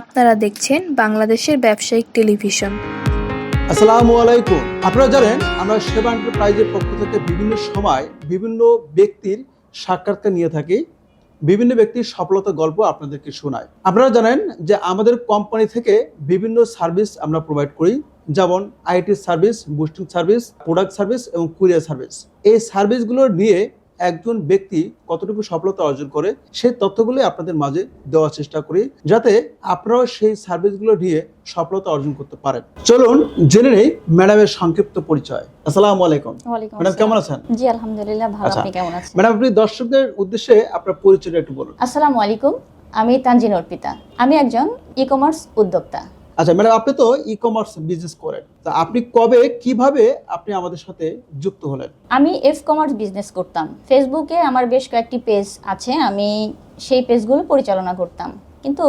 আপনারা দেখছেন বাংলাদেশের ব্যবসায়িক টেলিভিশন। আসসালামু আলাইকুম। আপনারা জানেন, আমরা সেবা এন্টারপ্রাইজের পক্ষ থেকে বিভিন্ন সময় বিভিন্ন ব্যক্তির সাক্ষাৎকার নিয়ে থাকি। বিভিন্ন ব্যক্তির সফলতা গল্প আপনাদেরকে শোনায় আপনারা জানেন যে আমাদের কোম্পানি থেকে বিভিন্ন সার্ভিস আমরা প্রোভাইড করি, যেমন IT service, boosting service, product service এবং কুরিয়ার সার্ভিস। এই সার্ভিসগুলো নিয়ে একজন ব্যক্তি কতটুকু সফলতা অর্জন করে সেই তথ্যগুলি আপনাদের মাঝে দেওয়ার চেষ্টা করি যাতে আপনারাও সেই সার্ভিসগুলো নিয়ে সফলতা অর্জন করতে পারেন। চলুন জেনে নেই ম্যাডামের সংক্ষিপ্ত পরিচয়। আসসালামু আলাইকুম। ম্যাডাম কেমন আছেন? জি আলহামদুলিল্লাহ ভালো। আচ্ছা। আপনি কেমন আছেন? ম্যাডাম আপনি দর্শকদের উদ্দেশ্যে আপনার পরিচয়টা একটু বলুন। আসসালামু আলাইকুম। আমি তানজিন অর্পিতা। আমি একজন ই কমার্স উদ্যোক্তা। আচ্ছা ম্যাডাম, আপনি তো ই কমার্স বিজনেস করেন। তা আপনি কবে, কীভাবে আপনি আমাদের সাথে যুক্ত হলেন? আমি এফ কমার্স বিজনেস করতাম। ফেসবুকে আমার বেশ কয়েকটি পেজ আছে। আমি সেই পেজগুলো পরিচালনা করতাম। কিন্তু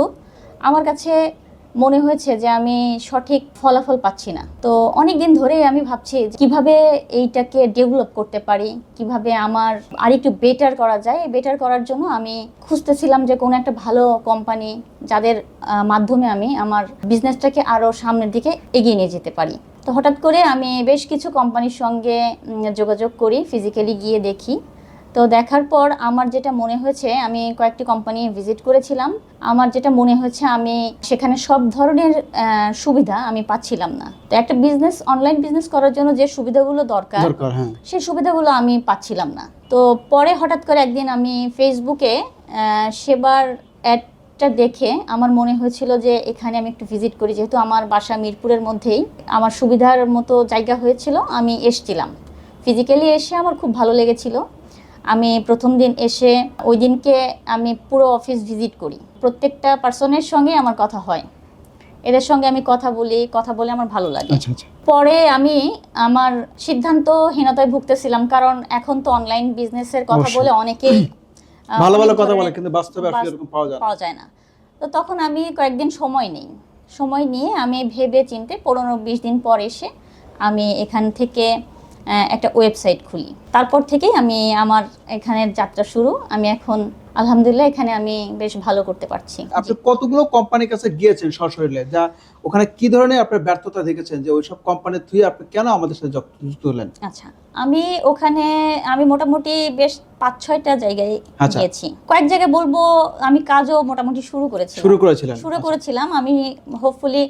আমার কাছে মনে হয়েছে যে আমি সঠিক ফলাফল পাচ্ছি না। তো অনেক দিন ধরেই আমি ভাবছি কীভাবে এইটাকে ডেভেলপ করতে পারি, কীভাবে আমার আর একটু বেটার করা যায়। বেটার করার জন্য আমি খুঁজতেছিলাম যে কোনো একটা ভালো কোম্পানি যাদের মাধ্যমে আমি আমার বিজনেসটাকে আরও সামনের দিকে এগিয়ে নিয়ে যেতে পারি। তো হঠাৎ করে আমি বেশ কিছু কোম্পানির সঙ্গে যোগাযোগ করি ফিজিক্যালি গিয়ে দেখি। তো দেখার পর আমার যেটা মনে হয়েছে আমি কয়েকটি কোম্পানি ভিজিট করেছিলাম। আমার যেটা মনে হয়েছে আমি সেখানে সব ধরনের সুবিধা আমি পাচ্ছিলাম না। তো একটা বিজনেস অনলাইন বিজনেস করার জন্য যে সুবিধাগুলো দরকার হ্যাঁ। সেই সুবিধাগুলো আমি পাচ্ছিলাম না। তো পরে হঠাৎ করে একদিন আমি ফেসবুকে সেবার অ্যাডটা দেখে আমার মনে হয়েছিল যে এখানে আমি একটু ভিজিট করি যেহেতু আমার বাসা মিরপুরের মধ্যেই। আমার সুবিধার মতো জায়গা হয়েছিল আমি এসছিলাম। ফিজিক্যালি এসে আমার খুব ভালো লেগেছিল। আমি প্রথম দিন এসে ওই দিনকে আমি পুরো অফিস ভিজিট করি। প্রত্যেকটা পার্সনের সঙ্গে আমার কথা হয়। এদের সঙ্গে আমি কথা বলি কথা বলে আমার ভালো লাগে। আচ্ছা আচ্ছা। পরে আমি আমার সিদ্ধান্তহীনতায় ভুগতেছিলাম কারণ এখন তো অনলাইন বিজনেসের কথা বলে অনেকেই ভালো ভালো কথা বলে কিন্তু বাস্তবে এরকম পাওয়া যায় না। পাওয়া যায় না। তো তখন আমি কয়েকদিন সময় নেই। সময় নিয়ে আমি ভেবে চিনতে পনেরো বিশ দিন পর এসে আমি এখান থেকে একটা ওয়েবসাইট খুলি। তারপর থেকেই আমি আমার এখানের যাত্রা শুরু। আমি এখন আলহামদুলিল্লাহ এখানে আমি বেশ ভালো করতে পারছি। আপনি কতগুলো কোম্পানির কাছে গিয়েছেন সশরীরে? যা ওখানে কি ধরনের আপনার ব্যর্থতা দেখেছেন যে ওইসব কোম্পানির থ্রুয়ে আপনি কেন আমাদের সাথে যুক্ত হলেন? আচ্ছা আমি ওখানে আমি মোটামুটি বেশ পাঁচ ছয়টা জায়গায় আচ্ছা। গিয়েছি। কয়েক জায়গায় বলব আমি কাজও মোটামুটি শুরু করেছি শুরু করেছিলাম শুরু আচ্ছা। করেছিলাম। আমি হোপফুলি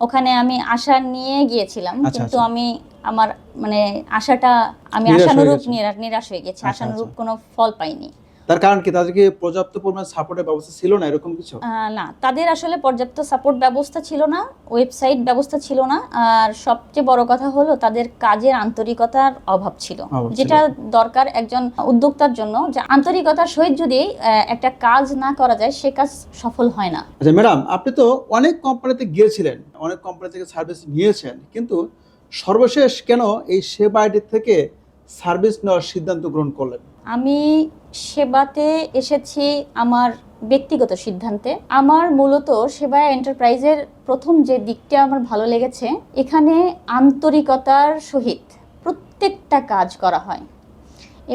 ওখানে আমি আশা নিয়ে গিয়েছিলাম। আচ্ছা, কিন্তু। আমি আমার মানে আশাটা আমি আশানুরূপ নিরাশ হয়ে গেছি। আচ্ছা, আশানুরূপ আচ্ছা। কোনো ফল পাইনি। তার কারণ কি? তাদেরকে পর্যাপ্ত পরিমাণ সাপোর্টের ব্যবস্থা ছিল না এরকম কিছু? না। তাদের আসলে পর্যাপ্ত সাপোর্ট ব্যবস্থা ছিল না ওয়েবসাইট ব্যবস্থা ছিল না আর সবচেয়ে বড় কথা হলো তাদের কাজের আন্তরিকতার অভাব ছিল। যেটা দরকার একজন উদ্যোক্তার জন্য যে আন্তরিকতার সহিত যদি একটা কাজ না করা যায় সে কাজ সফল হয় না। আচ্ছা ম্যাডাম আপনি তো অনেক কোম্পানিতে গিয়েছিলেন অনেক কোম্পানি থেকে সার্ভিস নিয়েছেন কিন্তু সর্বশেষ কেন এই সেবা আইডি থেকে সার্ভিস নেওয়ার সিদ্ধান্ত গ্রহণ করলেন? আমি সেবাতে এসেছি আমার ব্যক্তিগত সিদ্ধান্তে। আমার মূলত সেবা এন্টারপ্রাইজের প্রথম যে দিকটা আমার ভালো লেগেছে, এখানে আন্তরিকতার সহিত প্রত্যেকটা কাজ করা হয়।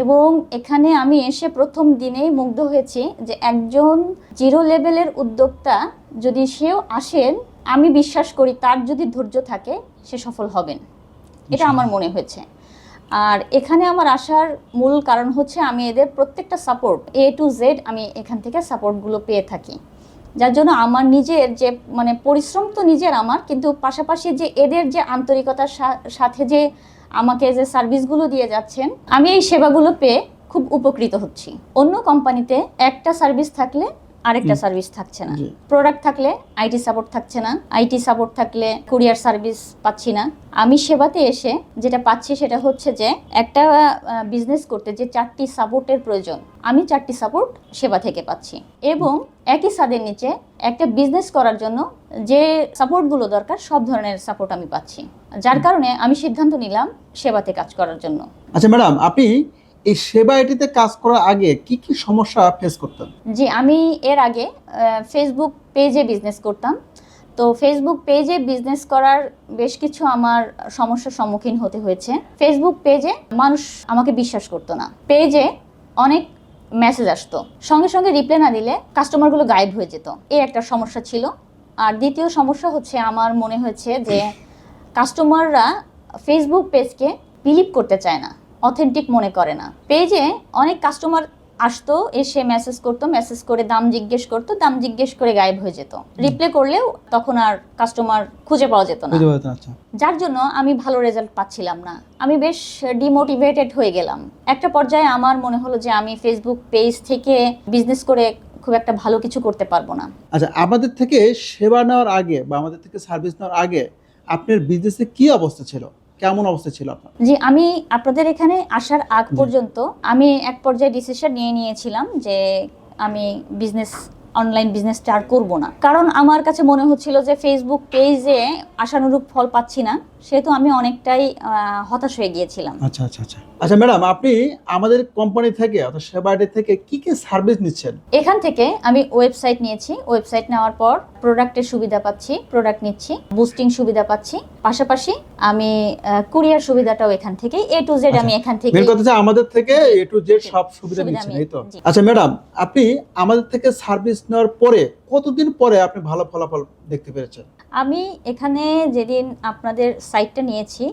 এবং এখানে আমি এসে প্রথম দিনেই মুগ্ধ হয়েছি যে একজন জিরো লেভেলের উদ্যোক্তা যদি সেও আসেন আমি বিশ্বাস করি তার যদি ধৈর্য থাকে সে সফল হবেন। এটা আমার মনে হয়েছে। আর এখানে আমার আসার মূল কারণ হচ্ছে আমি এদের প্রত্যেকটা সাপোর্ট এ টু জেড আমি এখান থেকে সাপোর্টগুলো পেয়ে থাকি। যার জন্য আমার নিজের যে মানে পরিশ্রম তো নিজের আমার কিন্তু পাশাপাশি যে এদের যে আন্তরিকতার সাথে যে আমাকে যে সার্ভিসগুলো দিয়ে যাচ্ছেন আমি এই সেবাগুলো পেয়ে খুব উপকৃত হচ্ছি। অন্য কোম্পানিতে একটা সার্ভিস থাকলে আরেকটা সার্ভিস থাকছে না। প্রোডাক্ট থাকলে আইটি সাপোর্ট থাকছে না। আইটি সাপোর্ট থাকলে কুরিয়ার সার্ভিস পাচ্ছি না। আমি সেবাতে এসে যেটা পাচ্ছি সেটা হচ্ছে যে একটা বিজনেস করতে যে চারটি সাপোর্টের প্রয়োজন আমি চারটি সাপোর্ট সেবা থেকে পাচ্ছি। এবং একই সাদের নিচে একটা বিজনেস করার জন্য যে সাপোর্টগুলো দরকার সব ধরনের সাপোর্ট আমি পাচ্ছি। যার কারণে আমি সিদ্ধান্ত নিলাম সেবাতে কাজ করার জন্য। আচ্ছা ম্যাডাম আপনি এই সেবা আইডিতে কাজ করার আগে কি কি সমস্যা ফেস করতেন? জি, আমি এর আগে ফেসবুক পেজে বিজনেস করতাম। তো ফেসবুক পেজে বিজনেস করার বেশ কিছু আমার সমস্যার সম্মুখীন হতে হয়েছে। ফেসবুক পেজে মানুষ আমাকে বিশ্বাস করতো না। পেজে অনেক মেসেজ আসতো। সঙ্গে সঙ্গে রিপ্লাই না দিলে কাস্টমারগুলো গায়েব হয়ে যেত। এই একটা সমস্যা ছিল। আর দ্বিতীয় সমস্যা হচ্ছে, আমার মনে হয়েছে যে কাস্টমাররা ফেসবুক পেজকে বিলিভ করতে চায় না। অথেন্টিক মনে করে না। পেজে অনেক কাস্টমার আসতো এসে মেসেজ করতো মেসেজ করে দাম জিজ্ঞেস করতো দাম জিজ্ঞেস করে গায়েব হয়ে যেত। রিপ্লে করলেও তখন আর কাস্টমার খুঁজে পাওয়া যেত না। আচ্ছা। যার জন্য আমি ভালো রেজাল্ট পাচ্ছিলাম না। আমি বেশ ডিমোটিভেটেড হয়ে গেলাম। একটা পর্যায়ে আমার মনে হলো যে আমি ফেসবুক পেজ থেকে বিজনেস করে খুব একটা ভালো কিছু করতে পারব না। আচ্ছা আমাদের থেকে সেবা নেওয়ার আগে বা আমাদের থেকে সার্ভিস নেওয়ার আগে আপনার বিজনেসে কি অবস্থা ছিল? কেমন অবস্থা ছিল আপনার? জি আমি আপনাদের এখানে আসার আগ পর্যন্ত আমি এক পর্যায়ে ডিসিশন নিয়ে নিয়েছিলাম যে আমি বিজনেস অনলাইন বিজনেস আর করব না। কারণ আমার কাছে মনে হচ্ছিল যে ফেসবুক পেজে আশানুরূপ ফল পাচ্ছি না। সেহেতু আমি অনেকটাই হতাশ হয়ে গিয়েছিলাম। আচ্ছা আচ্ছা আচ্ছা। আচ্ছা ম্যাডাম আপনি আমাদের কোম্পানি থেকে অর্থাৎ সেবাডি থেকে কি কি সার্ভিস নিচ্ছেন? এখান থেকে আমি ওয়েবসাইট নিয়েছি। ওয়েবসাইট নেওয়ার পর প্রোডাক্টের সুবিধা পাচ্ছি প্রোডাক্ট নিচ্ছি বুস্টিং সুবিধা পাচ্ছি। পাশাপাশি আমি কুরিয়ার সুবিধাটাও এখান থেকে এ টু জেড আমি এখান থেকে মেন কথা আমাদের থেকে এ টু জেড সব সুবিধা সুবিধা নিচ্ছেন এই তো? আচ্ছা ম্যাডাম আপনি আমাদের থেকে সার্ভিস নেওয়ার পরে কতদিন পরে আপনি ভালো ফলাফল দেখতে পেরেছেন? আমি এখানে যেদিন আপনাদের সাইটটা নিয়েছি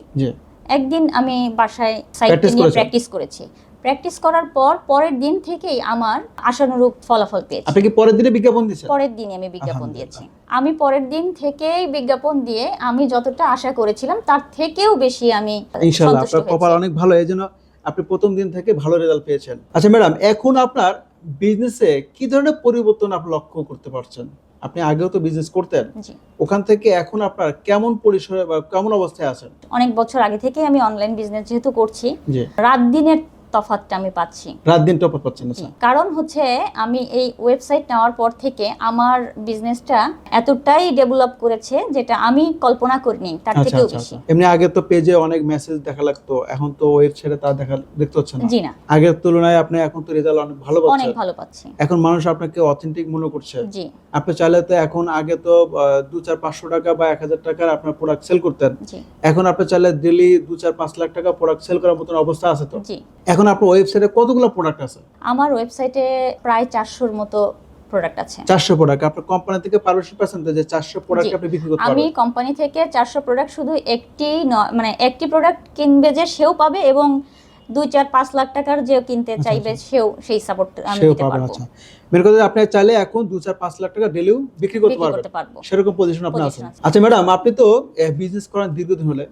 একদিন আমি বাসায় সাইটটা নিয়ে প্র্যাকটিস করেছি। প্র্যাকটিস করার পর পরের দিন থেকেই আমার আশানুরূপ ফলাফল পেয়েছি। আপনি কি পরের দিনে বিজ্ঞাপন দিয়েছেন? পরের দিনই আমি বিজ্ঞাপন দিয়েছি। আমি পরের দিন থেকেই বিজ্ঞাপন দিয়ে আমি যতটা আশা করেছিলাম তার থেকেও বেশি আমি ইনশাআল্লাহ আপনার কপাল অনেক ভালো এই জন্য আপনি প্রথম দিন থেকে ভালো রেজাল্ট পেয়েছেন। আচ্ছা ম্যাডাম এখন আপনার বিজনেসে কি ধরনের পরিবর্তন আপনি লক্ষ্য করতে পারছেন? আপনি আগেও তো বিজনেস করতেন। ওখান থেকে এখন আপনার কেমন পরিসরে বা কেমন অবস্থায় আছেন? অনেক বছর আগে থেকে আমি অনলাইন বিজনেস যেহেতু করছি রাত দিনের তফাৎটা আমি পাচ্ছি। রাত দিন টপ পাচ্ছেন জি, আচ্ছা কারণ হচ্ছে আমি এই ওয়েবসাইট নেওয়ার পর থেকে আমার বিজনেসটা এতটাই ডেভেলপ করেছে যেটা আমি কল্পনা করিনি তার আচ্ছা থেকেও আচ্ছা বেশি। এমনি আগে তো পেজে অনেক মেসেজ দেখা লাগতো এখন তো ওয়েবসাইটে তা দেখা দেখতে হচ্ছে না। জি না। আগের তুলনায় আপনি এখন তো রেজাল্ট অনেক ভালো পাচ্ছেন। অনেক ভালো পাচ্ছি। এখন মানুষ আপনাকে অথেন্টিক মনে করছে। জি। আপনি চাইলে তো এখন আগে তো দু চার পাঁচশো টাকা বা এক হাজার টাকার আপনার প্রোডাক্ট সেল করতেন। জি। এখন আপনি চাইলে ডেলি দু চার পাঁচ লাখ টাকা প্রোডাক্ট সেল করার মতন অবস্থা আছে তো। জি। এখন আপনার ওয়েবসাইটে কতগুলো প্রোডাক্ট আছে? আমার ওয়েবসাইটে প্রায় চারশোর মতো প্রোডাক্ট আছে। চারশো প্রোডাক্ট আপনার কোম্পানি থেকে পারমিশন পাচ্ছেন যে চারশো প্রোডাক্ট আপনি বিক্রি করতে আমি কোম্পানি থেকে চারশো প্রোডাক্ট শুধু একটি মানে একটি প্রোডাক্ট কিনবে যে সেও পাবে এবং দুই চার পাঁচ লাখ টাকার যে কিনতে আচ্ছা, চাইবে সেও সেই সাপোর্ট আমি দিতে পারব। আচ্ছা। আপনি চাইলে এখন দু চার পাঁচ লাখ টাকা ডেলিও বিক্রি করতে পারবেন। সেরকম পজিশন আপনি আছেন। আচ্ছা ম্যাডাম আপনি তো বিজনেস করেন দীর্ঘদিন হলে।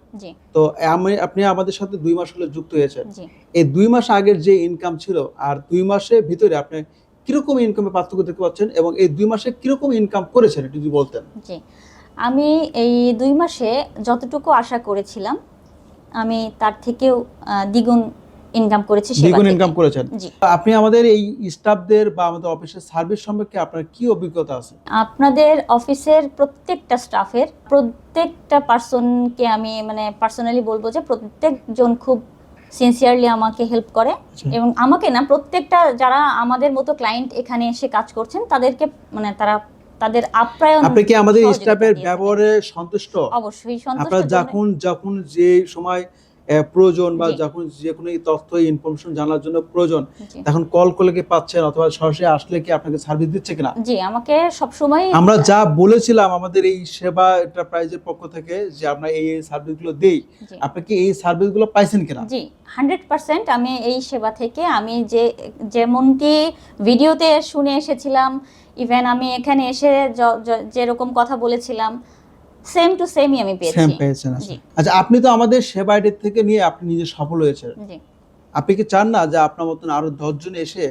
তো আমি আপনি আমাদের সাথে দুই মাস হলে যুক্ত হয়েছেন। জি। এই দুই মাস আগের যে ইনকাম ছিল আর দুই মাসের ভিতরে আপনি কীরকম ইনকামে পার্থক্য দেখতে পাচ্ছেন এবং এই দুই মাসে কীরকম ইনকাম করেছেন একটু যদি বলতেন। জি। আমি এই দুই মাসে যতটুকু আশা করেছিলাম আমি তার থেকেও দ্বিগুণ ইনকাম করেছি দ্বিগুণ ইনকাম করেছেন। আপনি আমাদের এই স্টাফদের বা আমাদের অফিসের সার্ভিস সম্পর্কে আপনার কি অভিজ্ঞতা আছে? আপনাদের অফিসের প্রত্যেকটা স্টাফের প্রত্যেকটা পার্সনকে আমি মানে পার্সোনালি বলব যে প্রত্যেকজন খুব সিনসিয়ারলি আমাকে হেল্প করে। আচ্ছা। এবং আমাকে না প্রত্যেকটা যারা আমাদের মতো ক্লায়েন্ট এখানে এসে কাজ করছেন তাদেরকে মানে তারা তাদের আপ্যায়ন আপনি কি আমাদের স্টাফের ব্যবহারে সন্তুষ্ট? অবশ্যই সন্তুষ্ট আপনার যখন যখন যে সময় প্রয়োজন বা যখন যে কোনো তথ্য ইনফরমেশন জানার জন্য প্রয়োজন এখন কল করলে কি পাচ্ছেন অথবা সরাসরি আসলে কি আপনাকে সার্ভিস দিচ্ছে কিনা? জি আমাকে সবসময় আমরা যা বলেছিলাম আমাদের এই সেবা এন্টারপ্রাইজের পক্ষ থেকে যে আমরা এই সার্ভিসগুলো দেই আপনি কি এই সার্ভিসগুলো পাইছেন কিনা? জি হান্ড্রেড পার্সেন্ট আমি এই সেবা থেকে আমি যে যেমনটি ভিডিওতে শুনে এসেছিলাম ইভেন আমি এখানে এসে যেরকম কথা বলেছিলাম সেম টু সেমই আমি সেম পেয়েছেন আচ্ছা। আচ্ছা আপনি তো আমাদের সেবা আইডি থেকে নিয়ে আপনি নিজে সফল হয়েছেন। আপনি কি চান না যে আপনার মতন আরও দশজন এসে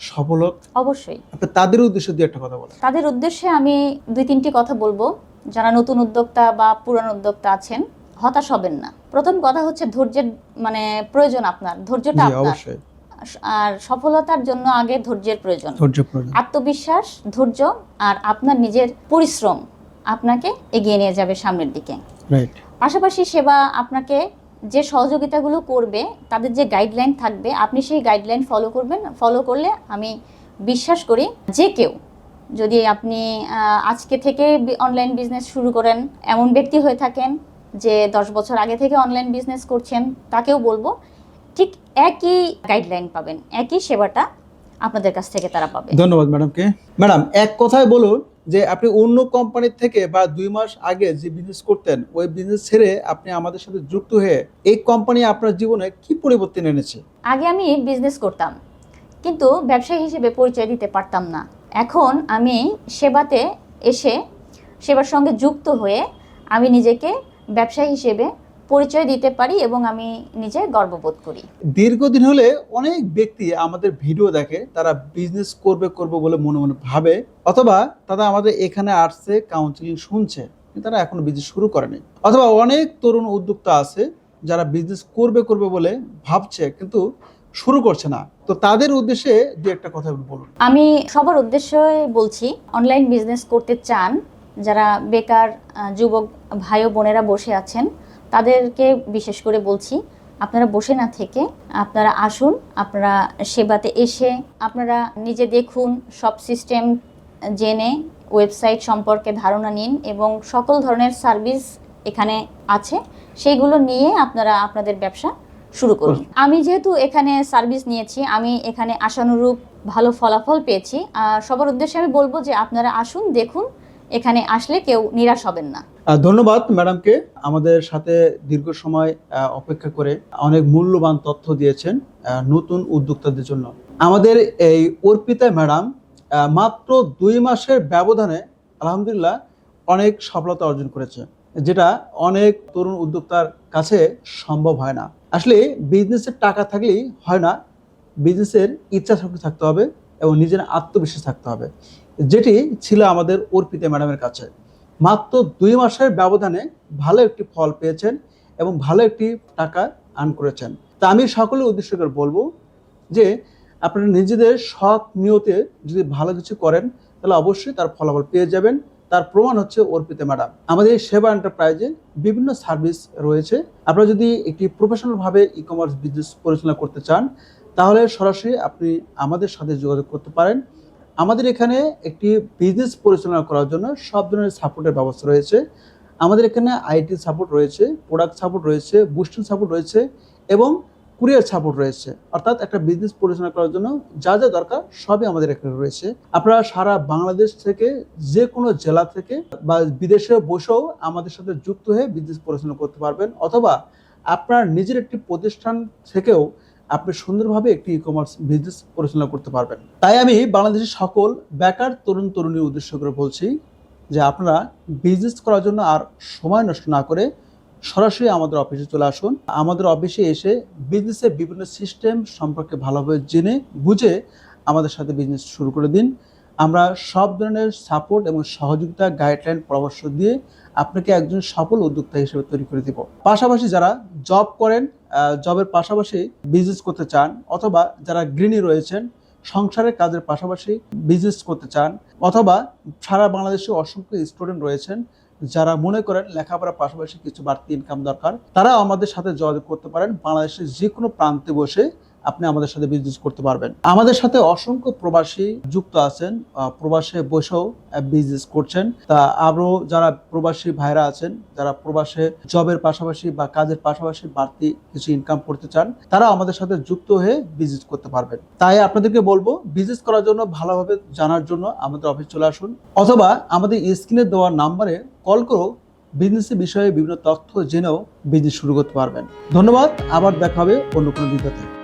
সফল হোক? অবশ্যই। আপনি তাদের উদ্দেশ্যে দিয়ে একটা কথা বলেন। তাদের উদ্দেশ্যে আমি দুই তিনটি কথা বলব। যারা নতুন উদ্যোক্তা বা পুরান উদ্যোক্তা আছেন হতাশ হবেন না। প্রথম কথা হচ্ছে ধৈর্যের মানে প্রয়োজন আপনার। ধৈর্যটা আপনার। আর সফলতার জন্য আগে ধৈর্যের প্রয়োজন। ধৈর্য প্রয়োজন। আত্মবিশ্বাস ধৈর্য আর আপনার নিজের পরিশ্রম আপনাকে এগিয়ে নিয়ে যাবে সামনের দিকে। পাশাপাশি সেবা আপনাকে যে সহযোগিতাগুলো করবে তাদের যে গাইডলাইন থাকবে আপনি সেই গাইডলাইন ফলো করবেন ফলো করলে আমি বিশ্বাস করি যে কেউ যদি আপনি আজকে থেকে অনলাইন বিজনেস শুরু করেন এমন ব্যক্তি হয়ে থাকেন যে দশ বছর আগে থেকে অনলাইন বিজনেস করছেন তাকেও বলব ঠিক একই গাইডলাইন পাবেন একই সেবাটা আপনাদের কাছ থেকে তারা পাবে। ধন্যবাদ ম্যাডামকে ম্যাডাম এক কথায় বলুন যে আপনি অন্য কোম্পানির থেকে বা দুই মাস আগে যে বিজনেস করতেন, ওই বিজনেস ছেড়ে আপনি আমাদের সাথে যুক্ত হয়ে এই কোম্পানি আপনার জীবনে কি পরিবর্তন এনেছে? আগে আমি বিজনেস করতাম, কিন্তু ব্যবসায়ী হিসেবে পরিচয় দিতে পারতাম না। এখন আমি সেবাতে এসে সেবার সঙ্গে যুক্ত হয়ে আমি নিজেকে ব্যবসায়ী হিসেবে পরিচয় দিতে পারি এবং আমি নিজে গর্ববোধ করি। দীর্ঘদিন হলে অনেক ব্যক্তি আমাদের ভিডিও দেখে তারা বিজনেস করবে করবে বলে মনে মনে ভাবে অথবা তারা আমাদের এখানে আসছে কাউন্সিলিং শুনছে তারা এখনও বিজনেস শুরু করেনি। অথবা অনেক তরুণ উদ্যোক্তা আছে যারা বিজনেস করবে করবে বলে ভাবছে কিন্তু শুরু করছে না। তো তাদের উদ্দেশ্যে দু একটা কথা বলুন। আমি সবার উদ্দেশ্যে বলছি অনলাইন বিজনেস করতে চান যারা বেকার যুবক ভাই ও বোনেরা বসে আছেন তাদেরকে বিশেষ করে বলছি আপনারা বসে না থেকে আপনারা আসুন আপনারা সেবাতে এসে আপনারা নিজে দেখুন সব সিস্টেম জেনে ওয়েবসাইট সম্পর্কে ধারণা নিন এবং সকল ধরনের সার্ভিস এখানে আছে সেইগুলো নিয়ে আপনারা আপনাদের ব্যবসা শুরু করুন। আমি যেহেতু এখানে সার্ভিস নিয়েছি আমি এখানে আশানুরূপ ভালো ফলাফল পেয়েছি সবার উদ্দেশ্যে আমি বলব যে আপনারা আসুন দেখুন এখানে আসলে কেউ নিরাশ হবেন না। ধন্যবাদ ম্যাডামকে আমাদের সাথে দীর্ঘ সময় অপেক্ষা করে অনেক মূল্যবান তথ্য দিয়েছেন নতুন উদ্যোক্তাদের জন্য। আমাদের এই অর্পিতা ম্যাডাম মাত্র দুই মাসের ব্যবধানে আলহামদুলিল্লাহ অনেক সফলতা অর্জন করেছে, যেটা অনেক তরুণ উদ্যোক্তার কাছে সম্ভব হয় না। আসলে বিজনেসের টাকা থাকলেই হয় না, বিজনেসের ইচ্ছা শক্তি থাকতে হবে এবং নিজের আত্মবিশ্বাস থাকতে হবে। যেটি ছিল আমাদের অর্পিতা ম্যাডামের কাছে। মাত্র দুই মাসের ব্যবধানে ভালো একটি ফল পেয়েছেন এবং ভালো একটি টাকা আর্ন করেছেন। তা আমি সকলের উদ্দেশ্য করে বলব যে, আপনারা নিজেদের সৎ নিয়তে যদি ভালো কিছু করেন, তাহলে অবশ্যই তার ফলাফল পেয়ে যাবেন। তার প্রমাণ হচ্ছে অর্পিতা ম্যাডাম। আমাদের এই সেবা এন্টারপ্রাইজে বিভিন্ন সার্ভিস রয়েছে। আপনারা যদি একটি প্রফেশনালভাবে ই কমার্স বিজনেস পরিচালনা করতে চান, তাহলে সরাসরি আপনি আমাদের সাথে যোগাযোগ করতে পারেন। আমাদের এখানে একটি বিজনেস পরিচালনা করার জন্য সব ধরনের সাপোর্টের ব্যবস্থা রয়েছে। আমাদের এখানে আইটি সাপোর্ট রয়েছে প্রোডাক্ট সাপোর্ট রয়েছে বুস্টিং সাপোর্ট রয়েছে এবং কুরিয়ার সাপোর্ট রয়েছে। অর্থাৎ একটা বিজনেস পরিচালনা করার জন্য যা যা দরকার সবই আমাদের এখানে রয়েছে। আপনারা সারা বাংলাদেশ থেকে যে কোনো জেলা থেকে বা বিদেশে বসেও আমাদের সাথে যুক্ত হয়ে বিজনেস পরিচালনা করতে পারবেন। অথবা আপনার নিজের একটি প্রতিষ্ঠান থেকেও আপনি সুন্দরভাবে একটি ই কমার্স বিজনেস পরিচালনা করতে পারবেন। তাই আমি বাংলাদেশের সকল বেকার, তরুণ তরুণীর উদ্দেশ্য করে বলছি যে আপনারা বিজনেস করার জন্য আর সময় নষ্ট না করে সরাসরি আমাদের অফিসে চলে আসুন। আমাদের অফিসে এসে বিজনেসের বিভিন্ন সিস্টেম সম্পর্কে ভালোভাবে জেনে, বুঝে আমাদের সাথে বিজনেস শুরু করে দিন। আমরা সব ধরনের সাপোর্ট এবং সহযোগিতা গাইডলাইন পরামর্শ দিয়ে আপনাকে একজন সফল উদ্যোক্তা হিসেবে তৈরি করে দিব। পাশাপাশি যারা জব করেন জবের পাশাপাশি বিজনেস করতে চান অথবা যারা গৃহিণী রয়েছেন, সংসারের কাজের পাশাপাশি বিজনেস করতে চান অথবা সারা বাংলাদেশে অসংখ্য স্টুডেন্ট রয়েছেন, যারা মনে করেন লেখাপড়ার পাশাপাশি কিছু বাড়তি ইনকাম দরকার তারা আমাদের সাথে যোগাযোগ করতে পারেন বাংলাদেশের যে কোনো প্রান্তে বসে আপনি আমাদের সাথে বিজনেস করতে পারবেন। আমাদের সাথে অসংখ্য প্রবাসী যুক্ত আছেন প্রবাসে বসেও বিজনেস করছেন। তা আরও যারা প্রবাসী ভাইরা আছেন, যারা প্রবাসে জবের পাশাপাশি বা কাজের পাশাপাশি বাড়তি কিছু ইনকাম করতে চান, তারা আমাদের সাথে যুক্ত হয়ে বিজনেস করতে পারবেন। তাই আপনাদেরকে বলব বিজনেস করার জন্য, ভালোভাবে জানার জন্য আমাদের অফিস চলে আসুন। অথবা আমাদের স্ক্রিনে দেওয়া নাম্বারে কল করো বিজনেসের বিষয়ে বিভিন্ন তথ্য জেনেও বিজনেস শুরু করতে পারবেন। ধন্যবাদ, আবার দেখা হবে অন্য কোনো ভিডিওতে